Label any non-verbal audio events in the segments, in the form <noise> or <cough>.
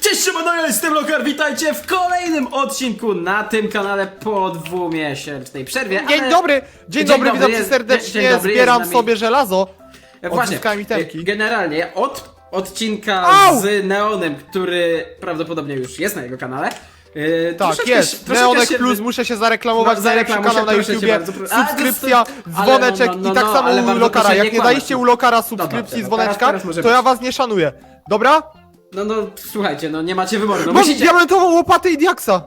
Cześć, siemano, ja jestem Lokar, witajcie w kolejnym odcinku na tym kanale po dwumiesięcznej przerwie. Dzień ale- dobry, dzień, dobry, witam cię jest- serdecznie, dzień dobry, zbieram jest z nami- sobie żelazo. E, Właśnie, odzyskałem itemki. e, generalnie od odcinka Au! z Neonem, który prawdopodobnie już jest na jego kanale. e, Tak, troszeczkę jest, troszeczkę Neonek się Plus, wy- muszę się zareklamować, No, no, najlepszy zareklamuj kanał na proszę cię YouTubie, bardzo, proszę. A, to subskrypcja, jest- ale dzwoneczek no, no, no, i tak no, samo u bardzo Lokara. proszę nie Jak nie kłamać, daliście no. u Lokara Dobra, subskrypcji, no, dzwoneczka, teraz- teraz może to ja być. was nie szanuję. Dobra? No, no, słuchajcie, no nie macie wyboru. No, Mam musicie... diamentową łopatę i diaksa.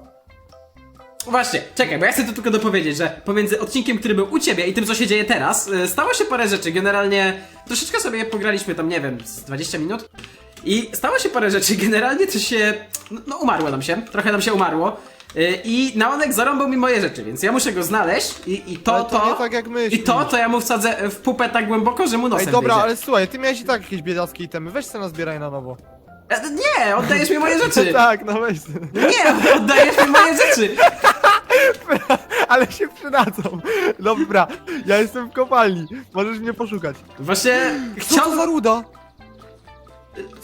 Właśnie, czekaj, bo ja chcę tu tylko dopowiedzieć, że pomiędzy odcinkiem, który był u ciebie i tym, co się dzieje teraz, y, stało się parę rzeczy. Generalnie troszeczkę sobie pograliśmy tam, nie wiem, z 20 minut. I stało się parę rzeczy. Generalnie to się. No, no umarło nam się. Trochę nam się umarło. Y, I Naonek zarąbał mi moje rzeczy, więc ja muszę go znaleźć i, i to, Ale to to. nie tak jak I myślisz. to, to ja mu wsadzę w pupę tak głęboko, że mu nosem Ej, dobra, wyjdzie. ale słuchaj, ty miałeś i tak jakieś biedackie itemy, weź se nazbieraj na nowo. E, Nie, oddajesz mi moje rzeczy. <laughs> tak, no weź. Nie, oddajesz mi moje rzeczy. <laughs> Ale się przydadzą. Dobra, ja jestem w kopalni, możesz mnie poszukać. Właśnie Co to za chciałbym, ruda?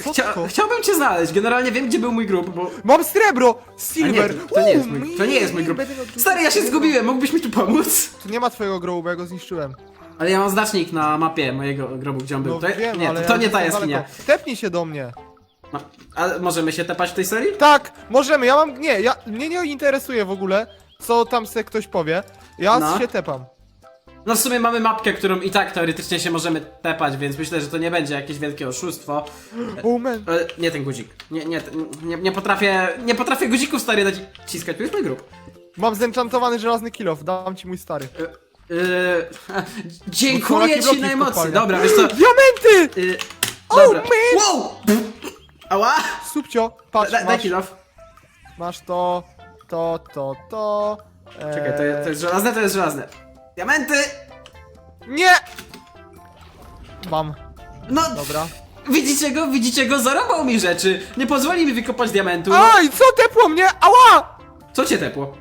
Co chcia, chciałbym cię znaleźć. Generalnie wiem, gdzie był mój grób, bo Mam srebro! A nie, Silver! to, to nie jest mój, to nie jest mój grób. Stary, ja się zgubiłem, mógłbyś mi tu pomóc? Tu nie ma twojego grobu, bo ja go zniszczyłem. Ale ja mam znacznik na mapie mojego grobu, gdzie on był. No to, wiem, nie, ale to, to ja nie ta jestem jaskinia. daleko. Tepnij się do mnie. No, ale możemy się tepać w tej serii? Tak, możemy, ja mam... Nie, ja, mnie nie interesuje w ogóle, co tam se ktoś powie. Ja No. się tepam. No w sumie mamy mapkę, którą i tak teoretycznie się możemy tepać, więc myślę, że to nie będzie jakieś wielkie oszustwo. Oh man. Ale nie ten guzik. Nie, nie, nie, nie potrafię, nie potrafię guzików stary naciskać, tu jest mój grób. Mam zenchantowany żelazny kilof, dam ci mój stary. Yy, <laughs> dziękuję Bo ci bloki najmocniej. Dobra, wiesz co? Diamenty! Yy, Oh, dobra. man! Wow! Ała! Subcio, patrz, Da, daj masz, kill off. masz to, to, to, to... Eee... Czekaj, to jest, to jest żelazne, to jest żelazne. Diamenty! Nie! Mam, No, dobra. widzicie go, widzicie go, zarobał mi rzeczy. Nie pozwoli mi wykopać diamentu. No, Aj, co tepło mnie? Ała! co cię tepło?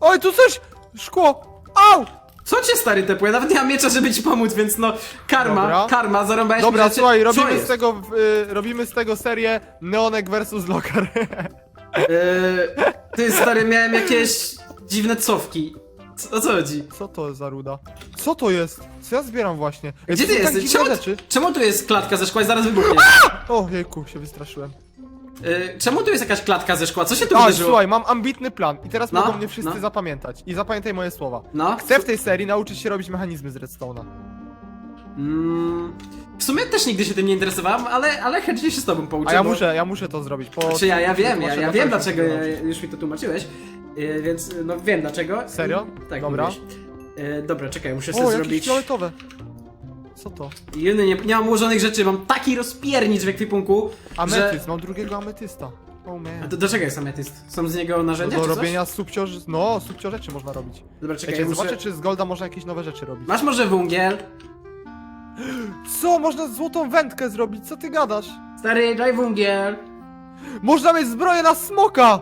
Oj, tu coś! Szkło! Au! Co cię stary tepło? Ja nawet nie mam miecza, żeby ci pomóc, więc no, karma, Dobra. karma, zarąbałeś mi Dobra, rzeczy. słuchaj, Co robimy jest? z tego, y, robimy z tego serię Neonek versus Lokar. Yy, <laughs> ty stary, miałem jakieś dziwne cofki. Co, o co chodzi? Co to za ruda? Co to jest? Co ja zbieram właśnie? Ej, Gdzie to ty są tak jesteś? dziwne Czemu, rzeczy. czemu tu jest klatka ze szkła i zaraz wybuchnie? O, jejku, się wystraszyłem. Yy, czemu tu jest jakaś klatka ze szkła? Co się tu A, wydarzyło? słuchaj, mam ambitny plan i teraz No, mogą mnie wszyscy no. zapamiętać. I zapamiętaj moje słowa. No? Chcę w tej serii nauczyć się robić mechanizmy z redstone'a. Mm, w sumie też nigdy się tym nie interesowałem, ale, ale chętnie się z tobą pouczę. A ja bo- muszę, ja muszę to zrobić. Po... Znaczy ja, ja wiem, ja, ja wiem dlaczego, ja, już mi to tłumaczyłeś, yy, więc no wiem dlaczego. Serio? Tak, Dobra. mówiłeś. Yy, dobra, czekaj, muszę sobie O, jakieś zrobić... fioletowe. Co to? Jeny, nie, nie mam ułożonych rzeczy, mam taki rozpiernicz w ekwipunku, Ametyst, że... mam drugiego ametysta. Oh A man. do, do czego jest ametyst? Są z niego Do, narzędzia do czy coś? robienia subcio... No, subcio rzeczy można robić. Dobra, czekaj, Czekaj, muszę... zobaczę czy z golda można jakieś nowe rzeczy robić. Masz może węgiel? Co? Można złotą wędkę zrobić? Co ty gadasz? Stary, daj węgiel! Można mieć zbroję na smoka!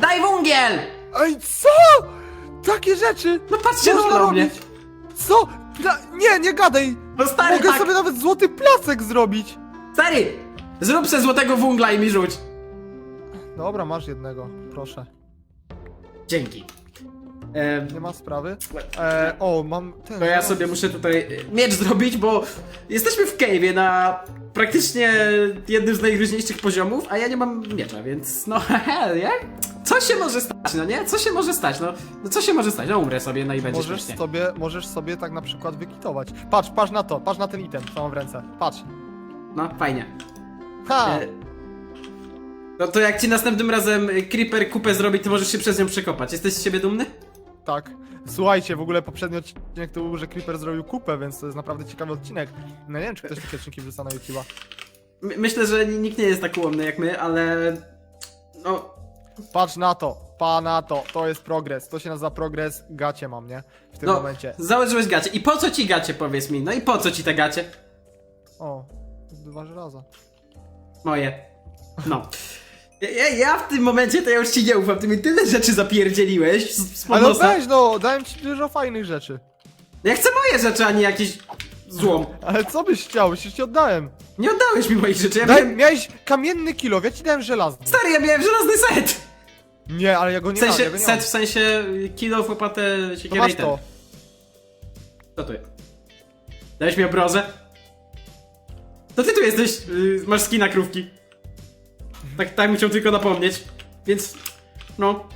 Daj węgiel! Ej, co? Takie rzeczy! No patrzcie Można na mnie! robić! Co? Pla... Nie, nie gadaj! No stary, Mogę tak! sobie nawet złoty placek zrobić! Stary! Zrób se złotego węgla i mi rzuć! Dobra, masz jednego, proszę. Dzięki. E, Nie ma sprawy. E, o, mam ten. to ja sobie muszę tutaj miecz zrobić, bo jesteśmy w cave'ie na praktycznie jednym z najróżniejszych poziomów, a ja nie mam miecza, więc no <laughs> hehe, nie? Co się może stać, no nie? Co się może stać? No, no co się może stać? No umrę sobie, no i będzie Możesz śmiesznie. sobie, możesz sobie tak na przykład wykitować. Patrz, patrz na to, patrz na ten item, co mam w ręce. Patrz. No, fajnie. Ha! E, No to jak ci następnym razem e, Creeper kupę zrobi, to możesz się przez nią przekopać. Jesteś z siebie dumny? Tak. Słuchajcie, w ogóle poprzedni odcinek to był, że Creeper zrobił kupę, więc to jest naprawdę ciekawy odcinek. No nie wiem, czy ktoś takie odcinki wrzuca na YouTube'a. My- Myślę, że nikt nie jest tak ułomny jak my, ale... Patrz na to, pa na to, to jest progres. To się nazywa progres, gacie mam, nie? W tym no momencie. założyłeś gacie. I po co ci gacie, powiedz mi? No i po co ci te gacie? O, dwa żelaza. Moje. No. Ja, ja, ja w tym momencie to ja już ci nie ufam, ty mi tyle rzeczy zapierdzieliłeś z, z Ale no weź no, dałem ci dużo fajnych rzeczy. Ja chcę moje rzeczy, a nie jakieś złom. Ale co byś chciał? Przecież ci oddałem. Nie oddałeś mi moich rzeczy, ja Daj, miałem... miałeś kamienny kilo, ja ci dałem żelazny. Stary, ja miałem żelazny set! Nie, ale ja go W nie mam, ja sensie, go nie set mam. w sensie kilo, łopatę, To siekierę masz i ten. to. Co to jest? Dałeś mi obrozę? To ty tu jesteś, yy, masz skina krówki. Tak, tak musiał tylko napomnieć. Więc, no.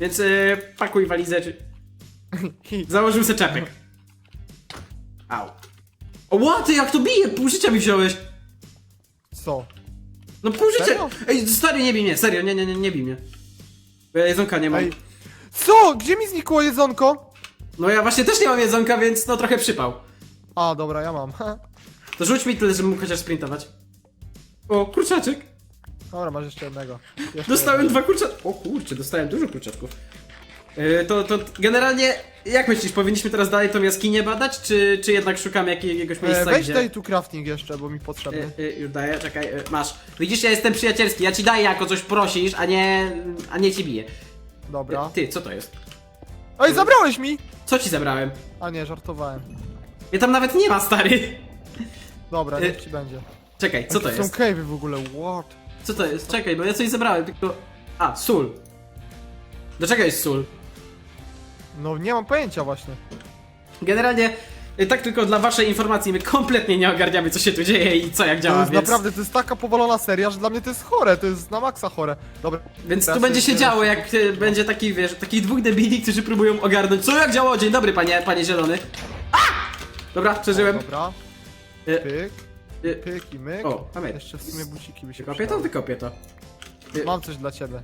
Więc yy, pakuj walizę, czy... <laughs> Założył se czepek. Au. O, ła, ty jak to bije? Pół życia mi wziąłeś. Co? No pół życia. Serio? Ej, stary, nie bij mnie, serio, nie, nie, nie, nie bij mnie. Bo ja jedzonka nie mam. Ej. Co? Gdzie mi znikło jedzonko? No ja właśnie też nie mam jedzonka, więc no trochę przypał. A, dobra, ja mam. <laughs> To rzuć mi tyle, żebym mógł chociaż sprintować. O, kurczaczek. Dobra, masz jeszcze jednego. Jeszcze Dostałem dwa kurczaczki. O kurczę, dostałem dużo kurczaczków. Yy, to, to generalnie, jak myślisz, powinniśmy teraz dalej tą jaskinię badać, czy, czy jednak szukamy jak- jakiegoś E, miejsca, weź gdzie... daj tu crafting jeszcze, bo mi potrzebny. Y, y, już daję, czekaj, y, masz. Widzisz, ja jestem przyjacielski, ja ci daję jako coś prosisz, a nie, a nie ci biję. Dobra. Ty, co to jest? Ej, zabrałeś mi! Co ci zabrałem? A nie, żartowałem. Mnie tam nawet nie ma, stary. Dobra, niech ci będzie. Czekaj, co to Jakie jest? są cave'y w ogóle, what? Co to jest? Czekaj, bo ja coś zabrałem, tylko... A, sól. Do czego jest sól? No nie mam pojęcia właśnie. Generalnie, y, tak tylko dla waszej informacji, my kompletnie nie ogarniamy, co się tu dzieje i co jak To działa, jest więc... naprawdę, to jest taka powolona seria, że dla mnie to jest chore, to jest na maksa chore. Dobra. Więc teraz tu będzie się działo, jak y, będzie taki, wiesz, takich dwóch debili, którzy próbują ogarnąć, co jak działa. Dzień dobry, panie, panie zielony. A! Dobra, przeżyłem. Dobra. Y, Pyk, y, pyk i myk. O, mamy. Jeszcze w sumie buciki by się Wykopię to, przydały. wykopię to. Mam coś dla ciebie.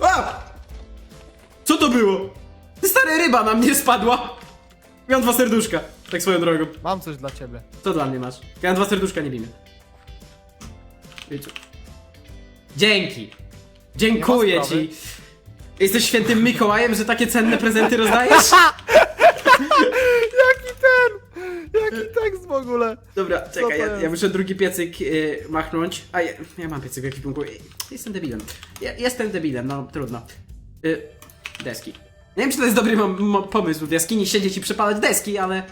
A! Co to było? Stary ryba na mnie spadła. Miałem dwa serduszka, tak swoją drogą. Mam coś dla ciebie. Co dla mnie masz? Miałem dwa serduszka, nie bijmy. Wiecie. Dzięki. Dziękuję Nie ma sprawy. ci. Jesteś świętym Mikołajem, że takie cenne prezenty rozdajesz? <laughs> Jaki ten! Jaki tekst w ogóle? Dobra, czekaj, ja, jest? ja muszę drugi piecyk y, machnąć. A ja, ja mam piecyk w ekwipunku. Y, Jestem debilem. Ja, jestem debilem, no trudno. Y, deski. Nie wiem, czy to jest dobry pomysł w jaskini siedzieć i przepalać deski, ale...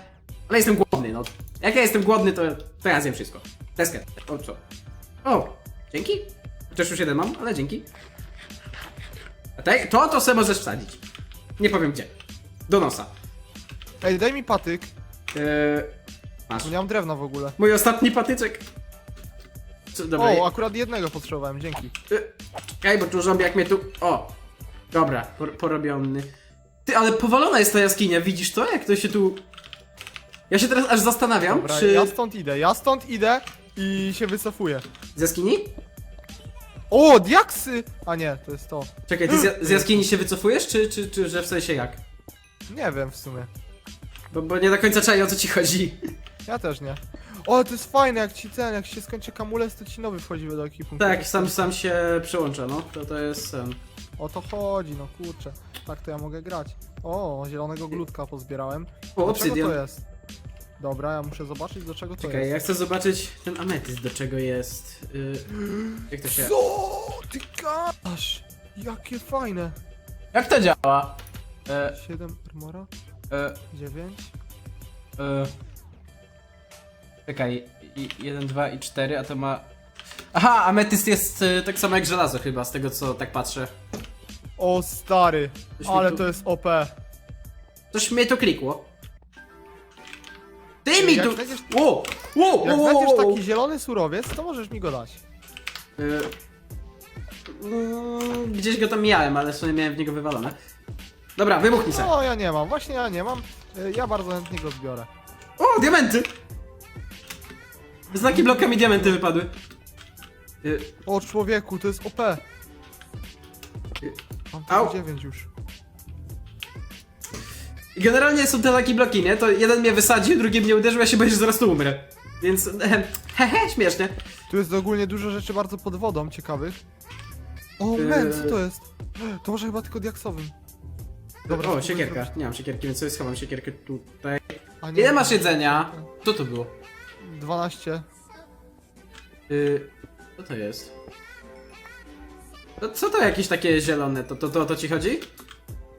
Ale jestem głodny, no. Jak ja jestem głodny, to, to ja zjem wszystko. Deskę. O, co? O, dzięki. Chociaż już jeden mam, ale dzięki. A te, to, to sobie możesz wsadzić. Nie powiem gdzie. Do nosa. Ej, daj mi patyk, Yy, masz. nie mam drewna w ogóle. Mój ostatni patyczek. Co, dobra, O, akurat jednego potrzebowałem, dzięki. Czekaj, bo tu zombie jak mnie tu... O! Dobra, por porobiony. Ty, ale powalona jest ta jaskinia, widzisz to? Jak to się tu... Ja się teraz aż zastanawiam, Dobra, czy... ja stąd idę, ja stąd idę i się wycofuję. Z jaskini? O, diaksy! A nie, to jest to. Czekaj, ty z, ja- z <gasps> jaskini się wycofujesz, czy, czy, czy że w sensie jak? Nie wiem w sumie. Bo, bo nie do końca czaję o co ci chodzi. Ja też nie. O, to jest fajne, jak ci ten, jak się skończy kamulec, to ci nowy wchodzi do ekwipunku. Tak, sam, sam się przyłącza, no. To, to jest sen. O to chodzi, no kurczę. Tak to ja mogę grać. O, zielonego glutka pozbierałem. O, do czego obsydian. to jest? Dobra, ja muszę zobaczyć do czego to Czekaj, jest. ja chcę zobaczyć ten ametyst, do czego jest. Y, jak to się... Co? Ty gadasz? Jakie fajne. Jak to działa? E, 7 armora, e, 9. e, czekaj, i, 1, 2 i 4, a to ma... Aha, ametyst jest e, tak samo jak żelazo chyba, z tego co tak patrzę. O stary, Coś mi ale tu- to jest OP. Coś mnie tu klikło. Ty mi Jak tu... znajdziesz- Wow! Wow! Jak wow, wow, znajdziesz wow. taki zielony surowiec, to możesz mi go dać. Y, mm, Gdzieś go tam miałem, ale w sumie miałem w niego wywalone. Dobra, wybuchnij se. No, ja nie mam, właśnie ja nie mam. Y, Ja bardzo chętnie go zbiorę. O, diamenty! Znaki bloka mi diamenty wypadły. Y, O człowieku, to jest OP. y, Mam Au. tylko 9 już. Generalnie są te takie bloki, nie? To jeden mnie wysadził, drugi mnie uderzył, ja się boję, że zaraz tu umrę. Więc, <laughs> ehem, hehe, śmiesznie. Tu jest ogólnie dużo rzeczy bardzo pod wodą, ciekawych. O, Yy. men, co to jest? <gasps> To może chyba tylko diaksowym. Dobra, o, spróbuję siekierka. zrobić- Nie mam siekierki, więc sobie schowam siekierkę tutaj. A nie, Ile masz jedzenia? Co to było? 12. Y, co to jest? To, co to jakieś takie zielone? To, to, to, to ci chodzi?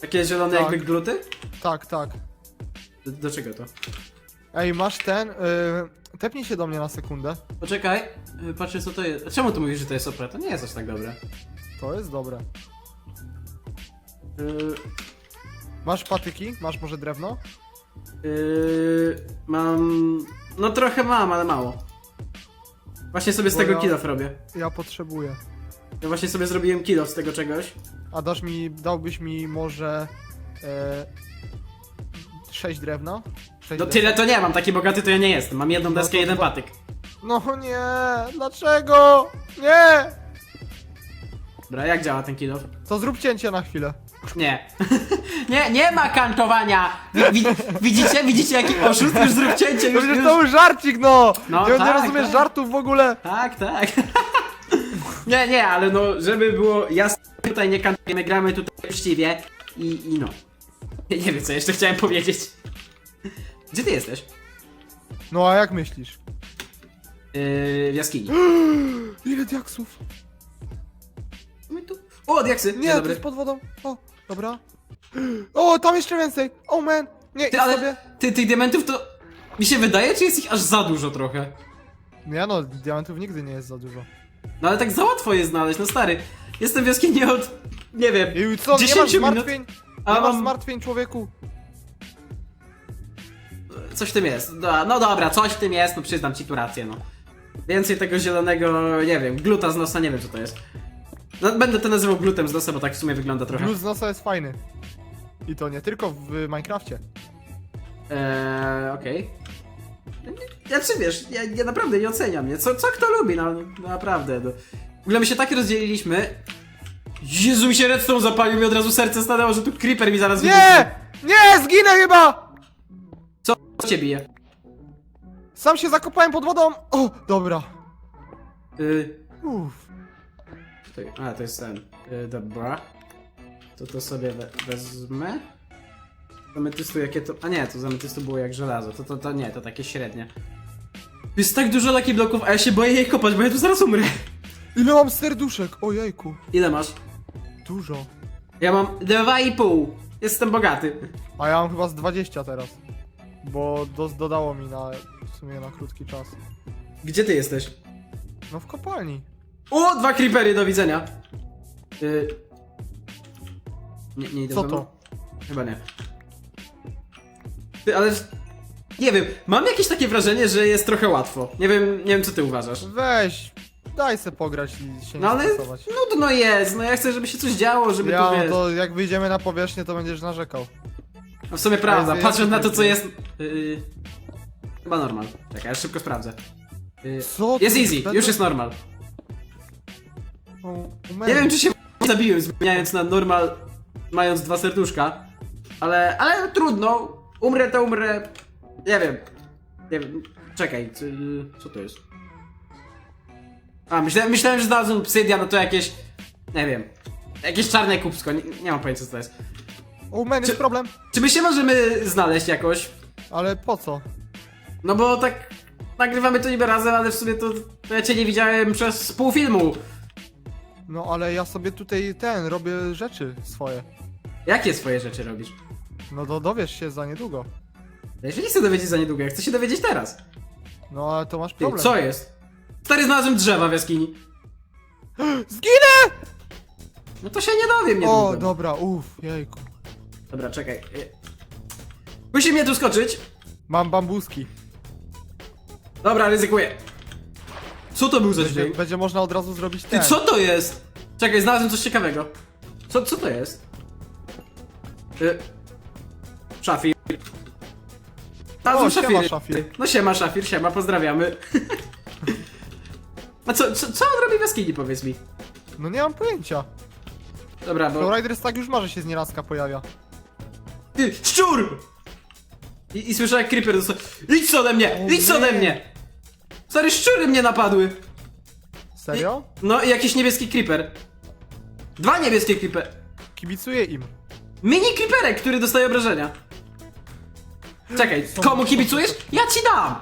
Takie zielone Tak. jakby gluty? Tak, tak. Do, do czego to? Ej, masz ten, yy, tepnij się do mnie na sekundę. Poczekaj, y, patrzę co to jest. A Czemu tu mówisz, że to jest OP? To nie jest aż tak dobre. To jest dobre. Yy, Masz patyki? Masz może drewno? yy, mam... No trochę mam, ale mało. Właśnie sobie z Bo tego ja- kill off robię. Ja potrzebuję. Ja właśnie sobie zrobiłem kill off z tego czegoś. A dasz mi, dałbyś mi może... E, 6 drewna? Sześć No drewna? tyle to nie, mam taki bogaty to ja nie jestem. Mam jedną No deskę, to jeden dwa- patyk. No nie, dlaczego? Nie! Dobra, jak działa ten kill off? To zrób cięcie na chwilę. Nie. <laughs> nie, nie ma kantowania! Wi- wi- widzicie, widzicie jaki oszust? Już zrób cięcie, No już, przecież już. to był żarcik, no! No nie, nie tak, rozumiesz tak. żartów w ogóle. Tak, tak. <laughs> nie, nie, ale no, żeby było jasne, tutaj nie kantujemy, gramy tutaj uczciwie i, i no. Nie, nie wiem, co jeszcze chciałem powiedzieć. Gdzie ty jesteś? No a jak myślisz? Yy, w jaskini. <gasps> Ile diaksów? My tu... O, diaksy! Nie, Dzień to dobry. jest pod wodą. O, dobra. <gasps> O, tam jeszcze więcej. Oh man. Nie, Ty, idź ale sobie. ty, tych diamentów to... Mi się wydaje, czy jest ich aż za dużo trochę? Nie no, diamentów nigdy nie jest za dużo. No ale tak za łatwo je znaleźć, no stary. Jestem w jaskini od... Nie wiem, I co, nie 10 masz minut. zmartwień? A Nie masz mam- zmartwień, człowieku? Coś w tym jest. No, no dobra, coś w tym jest, no przyznam ci tu rację, no. Więcej tego zielonego, nie wiem, gluta z nosa, nie wiem co to jest. No, będę to nazywał glutem z nosa, bo tak w sumie wygląda trochę. Bluz z nosa jest fajny. I to nie tylko w Minecrafcie. Eee, okej. Ja czy wiesz, ja, ja naprawdę nie oceniam, nie? Co, co kto lubi, no, no naprawdę, no. W ogóle my się tak rozdzieliliśmy. Jezu, mi się redstone zapalił, mi od razu serce stanęło, że tu creeper mi zaraz Nie! Nie! Zginę chyba! Co cię bije? Sam się zakopałem pod wodą. O, dobra. Yy, Uff. Tutaj, a, to jest ten. Yy, dobra. To to sobie we, wezmę. Zametystu jakie to... A nie, to zametystu było jak żelazo. To, to, to nie, to takie średnie. Jest tak dużo takich bloków, a ja się boję je kopać, bo ja tu zaraz umrę. Ile mam serduszek? Ojejku. Ile masz? Dużo. Ja mam dwa i pół. Jestem bogaty. A ja mam chyba z 20 teraz. Bo do, dodało mi na w sumie na krótki czas. Gdzie ty jesteś? No w kopalni. O, dwa creepery, do widzenia. Yy... Nie, nie idę Co to? Chyba nie. Ty, ale... Nie wiem, mam jakieś takie wrażenie, że jest trochę łatwo. Nie wiem, nie wiem co ty uważasz. Weź, daj se pograć i się nie No ale stresować. nudno jest, no ja chcę, żeby się coś działo, żeby Ja, to no wiesz... to jak wyjdziemy na powierzchnię, to będziesz narzekał. No w sumie prawda, jest- patrząc na to co jest... Yy... Chyba normal. Czekaj, ja szybko sprawdzę. Yy... Co? Jest easy, będą- już jest normal. O, Nie wiem czy się <laughs> zabiłem zmieniając na normal, mając dwa serduszka. Ale, ale trudno. Umrę to umrę. Nie wiem. Nie wiem. Czekaj, co to jest? A, myślałem, myślałem że znalazłem obsydian, no to jakieś... Nie wiem. Jakieś czarne kubsko, nie, nie mam pojęcia co to jest. O man, jest Czy- problem. Czy my się możemy znaleźć jakoś? Ale po co? No bo tak nagrywamy to niby razem, ale w sumie to, to ja cię nie widziałem przez pół filmu. No ale ja sobie tutaj ten, robię rzeczy swoje. Jakie swoje rzeczy robisz? No to dowiesz się za niedługo. Ja się nie chcę dowiedzieć za niedługo, ja chcę się dowiedzieć teraz. No ale to masz Ty, problem. co jest? Stary, znalazłem drzewa w jaskini. <gasps> Zginę! No to się nie dowiem, nie O, dobra, uff, jejku. Dobra, czekaj. Y, Musi mnie tu skoczyć. Mam bambuski. Dobra, ryzykuję. Co to był za Będzie, dźwięk? będzie można od razu zrobić Ty, ten. co to jest? Czekaj, znalazłem coś ciekawego. Co, co to jest? Y... Szafir. Znalazłem O, siema, szafiry. szafir. No siema, szafir, siema, pozdrawiamy. A co, co, co on robi w jaskini, powiedz mi? No nie mam pojęcia. Dobra, bo... Flowriders tak już ma, że się z nierazka pojawia. Ty, szczur! I, I słyszę jak creeper dostał. Idź ode mnie! O Idź ode nie. mnie! Stary, szczury mnie napadły! Serio? No i jakiś niebieski creeper. Dwa niebieskie creeper. Kibicuję im. Mini creeperek, który dostaje obrażenia. Czekaj, komu kibicujesz? Ja ci dam!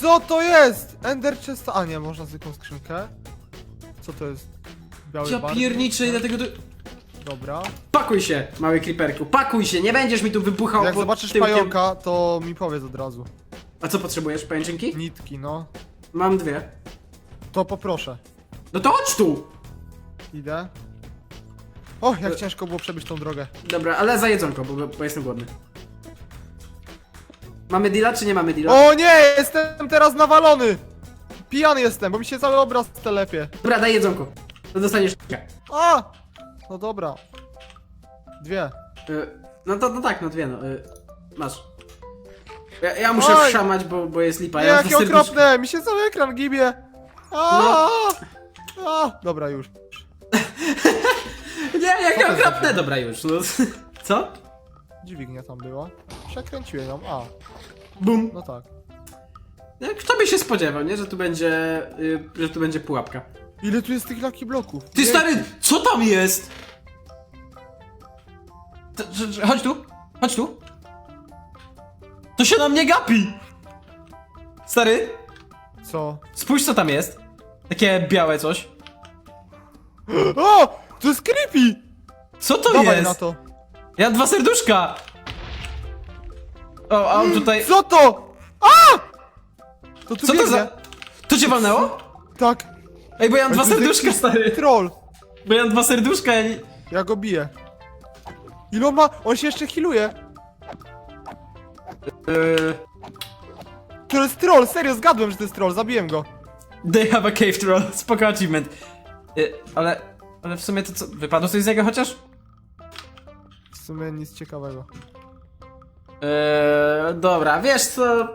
Co to jest? Ender chest... A nie, można zwykłą skrzynkę. Co to jest? Biały Ja pierniczę, tak? ile tego tu... Dobra. Pakuj się, mały creeperku, pakuj się, nie będziesz mi tu wybuchał Jak zobaczysz tyłkiem. pająka, to mi powiedz od razu. A co potrzebujesz, pajęczynki? Nitki, no. Mam dwie. To poproszę. No to chodź tu! Idę. O, jak E- ciężko było przebyć tą drogę. Dobra, ale za jedzonko, bo, bo jestem głodny. Mamy deala, czy nie mamy deala? O nie, jestem teraz nawalony! Pijany jestem, bo mi się cały obraz telepie. Dobra, daj jedzonko. To dostaniesz A! No dobra. Dwie. Y, No to no tak, no dwie, no. y, Masz. Ja, ja muszę Oj! szamać, bo, bo jest lipa. Nie, ja mam jakie serduszko. okropne! Mi się cały ekran gibie! A! No. A! Dobra, już. <laughs> Nie, jakie okropne! Dobra, już. No. <laughs> Co? Dźwignia tam była. Przekręciłem ją. A, Bum. no tak. No, Kto by się spodziewał, nie? Że tu będzie, y, że tu będzie pułapka. Ile tu jest tych laki bloków? Ty Jej. stary, co tam jest? To, że, że, chodź tu, chodź tu. To się na mnie gapi! Stary, Co? spójrz co tam jest. Takie białe coś. O! To jest creepy! Co to Dawaj jest? na to. Ja mam dwa serduszka! O, a on tutaj... Co to? A! To tu Co to biegnie. za... To cię walnęło? Tak. Ej, bo ja mam dwa serduszka, jakiś stary. Troll. Bo ja mam dwa serduszka, ja nie... Ja go biję. Ile on ma? On się jeszcze healuje. Yy, To jest troll, serio, zgadłem, że to jest troll, zabiłem go. they have a cave troll, <laughs> spoko achievement. Yy, ale... Ale w sumie to co... Wypadło coś z niego chociaż? W sumie nic ciekawego. Eee, dobra, wiesz co?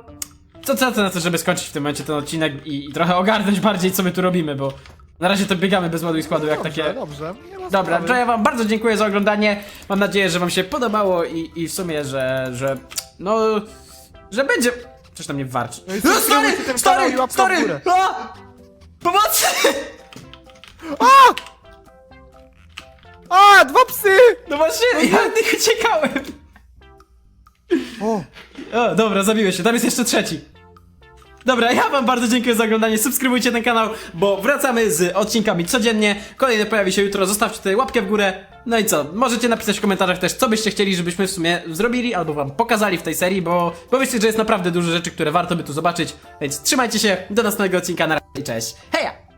Co co to na to, żeby skończyć w tym momencie ten odcinek i, i trochę ogarnąć bardziej, co my tu robimy, bo na razie to biegamy bez ładu i składu, jak Dobrze, takie... dobrze. Nie ma Dobra, sprawy. to ja wam bardzo dziękuję za oglądanie. Mam nadzieję, że wam się podobało i, i w sumie, że, że... No... Że będzie... Coś tam nie warczy. No i No, subskrybujcie ten kanał i stary, łapka w stary! górę. A! Pomocy! A! <laughs> A, dwa psy! No właśnie, ja od nich uciekałem. O, O, dobra, zabiłeś się. Tam jest jeszcze trzeci. Dobra, ja wam bardzo dziękuję za oglądanie. Subskrybujcie ten kanał, bo wracamy z odcinkami codziennie. Kolejny pojawi się jutro. Zostawcie tutaj łapkę w górę. No i co? Możecie napisać w komentarzach też, co byście chcieli, żebyśmy w sumie zrobili albo wam pokazali w tej serii, bo, bo myślę, że jest naprawdę dużo rzeczy, które warto by tu zobaczyć. Więc trzymajcie się. Do następnego odcinka. Na razie cześć. Heja!